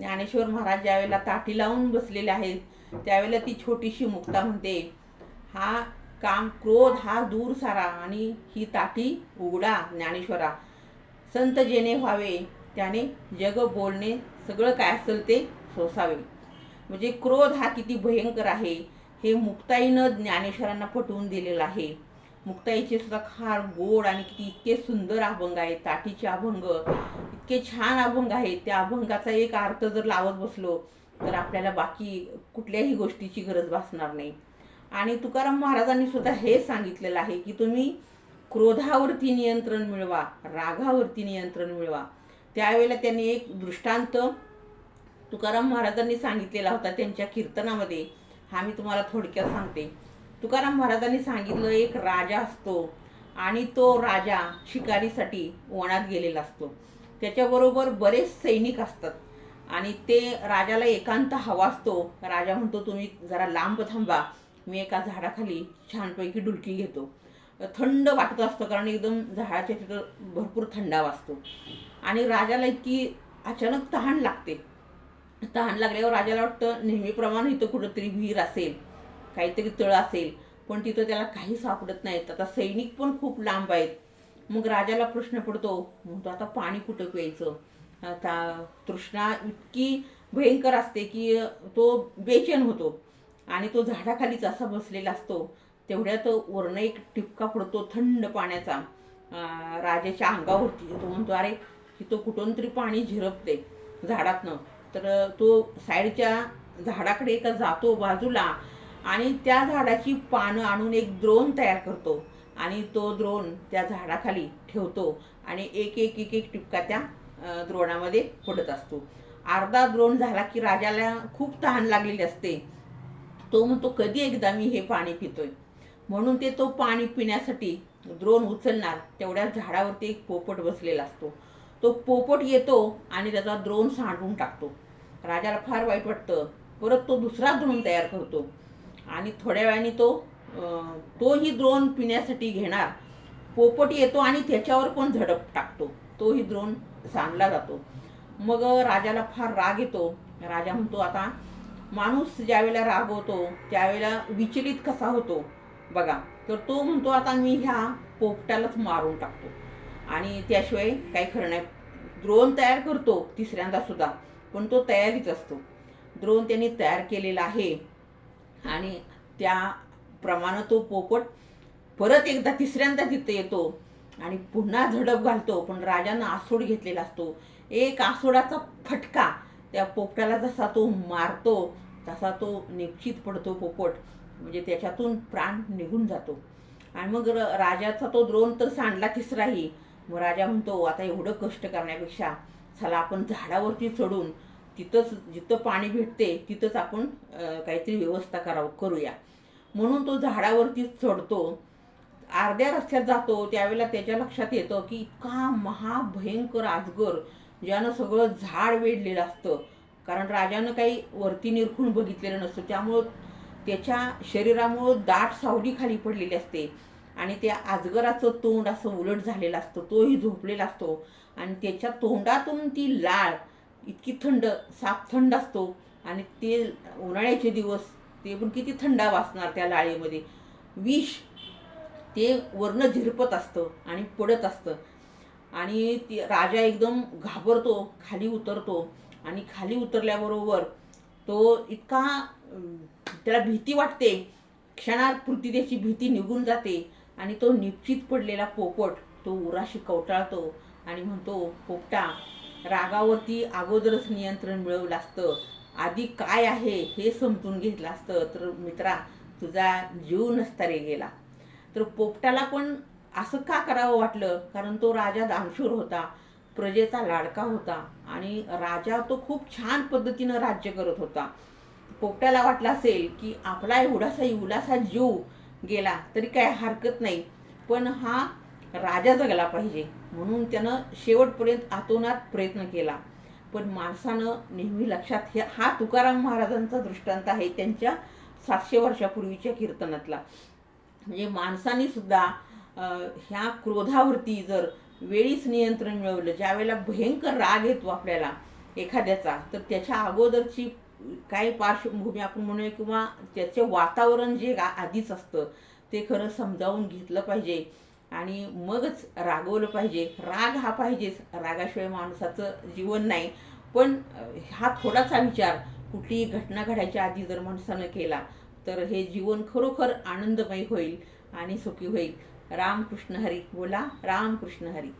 ज्ञानेश्वर महाराज ज्यावेळेला ताटी लावून बसलेले आहेत त्यावेळेला ती छोटीशी मुक्ता म्हणते हा काम क्रोध हा दूर सारा आणि ही ताटी उघडा ज्ञानेश्वरा. संत जेणे व्हावे त्याने जग बोलणे सगळं काय असेल ते सोसावे. म्हणजे क्रोध हा किती भयंकर आहे हे मुक्ताईनं ज्ञानेश्वरांना पटवून दिलेलं आहे. मुक्ताईचे सुद्धा फार गोड आणि किती इतके सुंदर अभंग आहेत ताटीचे अभंग. इतके छान अभंग आहेत. त्या अभंगाचा एक अर्थ जर लावत बसलो तर आपल्याला बाकी कुठल्याही गोष्टीची गरज भासणार नाही. आणि तुकाराम महाराजांनी सुद्धा हे सांगितलेलं आहे की तुम्ही क्रोधावरती नियंत्रण मिळवा रागावरती नियंत्रण मिळवा. त्यावेळेला त्यांनी एक दृष्टांत तुकाराम महाराजांनी सांगितलेला होता त्यांच्या कीर्तनामध्ये. हा मी तुम्हाला थोडक्यात सांगते. तुकाराम महाराजांनी सांगितलं एक राजा असतो आणि तो राजा शिकारीसाठी वनात गेलेला असतो. त्याच्याबरोबर बरेच सैनिक असतात आणि ते राजाला एकांत हवा असतो. राजा म्हणतो तुम्ही जरा लांब थांबा मी एका झाडाखाली छानपैकी डुलकी घेतो. थंड वाटत असतं कारण एकदम झाडाच्या तिथं भरपूर थंडावा असतो आणि राजाला इतकी अचानक तहान लागते. तहान लागल्यावर राजाला वाटतं नेहमीप्रमाणे इथं कुठंतरी विहीर असेल. काहीतरी तळ असेल पण तिथं त्याला काही सापडत नाहीत. आता सैनिक पण खूप लांब आहेत. मग राजाला प्रश्न पडतो म्हणतो आता पाणी कुठं प्यायचं? आता तृष्णा इतकी भयंकर असते की तो बेचैन होतो आणि तो झाडाखालीच असा बसलेला असतो. तेवढ्यात वरण एक टिपका पडतो थंड पाण्याचा. राजाच्या अंगावरती तो म्हणतो अरे तिथं कुठून तरी पाणी झिरपते झाडातनं. तर तो साईडच्या झाडाकडे एका जातो बाजूला आणि त्या झाडाची पानं आणून एक द्रोण तयार करतो. आणि तो द्रोण त्या झाडाखाली ठेवतो आणि एक एक एक एक टिपका त्या द्रोणामध्ये पडत असतो. अर्धा द्रोण झाला की राजाला खूप तहान लागलेली असते. तो म्हणतो कधी एकदा मी हे पाणी पितोय. म्हणून ते तो पाणी पिण्यासाठी द्रोण उचलणार तेवढ्या झाडावरती एक पोपट बसलेला असतो. तो पोपट येतो आणि त्याचा द्रोण सांडून टाकतो. राजाला फार वाईट वाटतं. परत तो दुसरा द्रोण तयार करतो. आणि थोड्या वेळाने तो तोही द्रोण पिण्यासाठी घेणार. पोपट येतो आणि त्याच्यावर पण झडप टाकतो. तोही द्रोण सांडला जातो. मग राजाला फार राग येतो. राजा म्हणतो आता माणूस ज्यावेळेला रागवतो त्यावेळेला विचलित कसा होतो? बघा तर तो म्हणतो आता मी ह्या पोपटालाच मारून टाकतो. आणि त्याशिवाय काही खरं नाही. द्रोण तयार करतो तिसऱ्यांदा सुद्धा. पण तो तयारीच असतो. द्रोण त्यांनी तयार केलेला आहे. आणि त्याप्रमाणे तो पोपट परत एकदा तिसऱ्यांदा तिथे येतो आणि पुन्हा झडप घालतो. पण राजानं आसूड घेतलेला असतो. एक आसोडाचा फटका त्या पोपटाला जसा तो मारतो तसा तो निश्चित पडतो पोपट. म्हणजे त्याच्यातून प्राण निघून जातो. आणि मग राजाचा तो द्रोण तर सांडला तिसराही. मग राजा म्हणतो आता एवढं कष्ट करण्यापेक्षा चला आपण झाडावरती चढून तिथंच जिथं पाणी भेटते तिथंच आपण काहीतरी व्यवस्था करावं करूया. म्हणून तो झाडावरती चढतो. अर्ध्या रस्त्यात जातो त्यावेळेला त्याच्या लक्षात येतं की इतका महाभयंकर आजगर ज्यानं सगळं झाड वेढलेलं असतं. कारण राजानं काही वरती निरखून बघितलेलं नसतं. त्यामुळं त्याच्या शरीरामुळं दाट सावली खाली पडलेली असते. आणि त्या आजगराचं तोंड असं उलट झालेलं असतं. तोही झोपलेला असतो. आणि त्याच्या तोंडातून ती लाळ इतकी थंड साप थंड असतो आणि ते उन्हाळ्याचे दिवस ते पण किती थंडा वाचणार त्या लाळेमध्ये. विष ते वरणं झिरपत असतं आणि पडत असतं. आणि ती राजा एकदम घाबरतो खाली उतरतो आणि खाली उतरल्याबरोबर तो इतका त्याला भीती वाटते. क्षणापुरती त्याची भीती निघून जाते आणि तो निश्चित पडलेला पोपट तो उराशी कवटाळतो आणि म्हणतो पोपटा रागावरती अगोदरच नियंत्रण मिळवलं असतं. आधी काय आहे हे समजून घेतलं असतं. तर मित्रा तुझा जीव नसता रे गेला. तर पोपटाला पण असं का करावं वाटलं? कारण तो राजा दानशूर होता. प्रजेचा लाडका होता. आणि राजा तो खूप छान पद्धतीनं राज्य करत होता. पोपटाला वाटलं असेल की आपला एवढासा एवढासा जीव गेला तरी काय हरकत नाही. पण हा राजा जगला पाहिजे. म्हणून त्यानं शेवटपर्यंत आतोनात प्रयत्न केला. पण माणसानं नेहमी लक्षात हे हा तुकाराम महाराजांचा दृष्टांत आहे त्यांच्या सातशे वर्षापूर्वीच्या कीर्तनातला. म्हणजे माणसाने सुद्धा ह्या क्रोधावरती जर वेळीच नियंत्रण मिळवलं ज्यावेळेला भयंकर राग येतो आपल्याला एखाद्याचा तर त्याच्या अगोदरची काय पार्श्वभूमी आपण म्हणूया किंवा त्याचे वातावरण जे आधीच असतं ते खरं समजावून घेतलं पाहिजे. आणि मगच रागवलं पाहिजे. राग हा पाहिजेच. रागाशिवाय माणसाचं जीवन नाही. पण हा थोडासा विचार कुठलीही घटना घडायच्या आधी जर माणसानं केला तर हे जीवन खरोखर आनंदमय होईल आणि सुखी होईल. रामकृष्ण हरी बोला. रामकृष्ण हरी.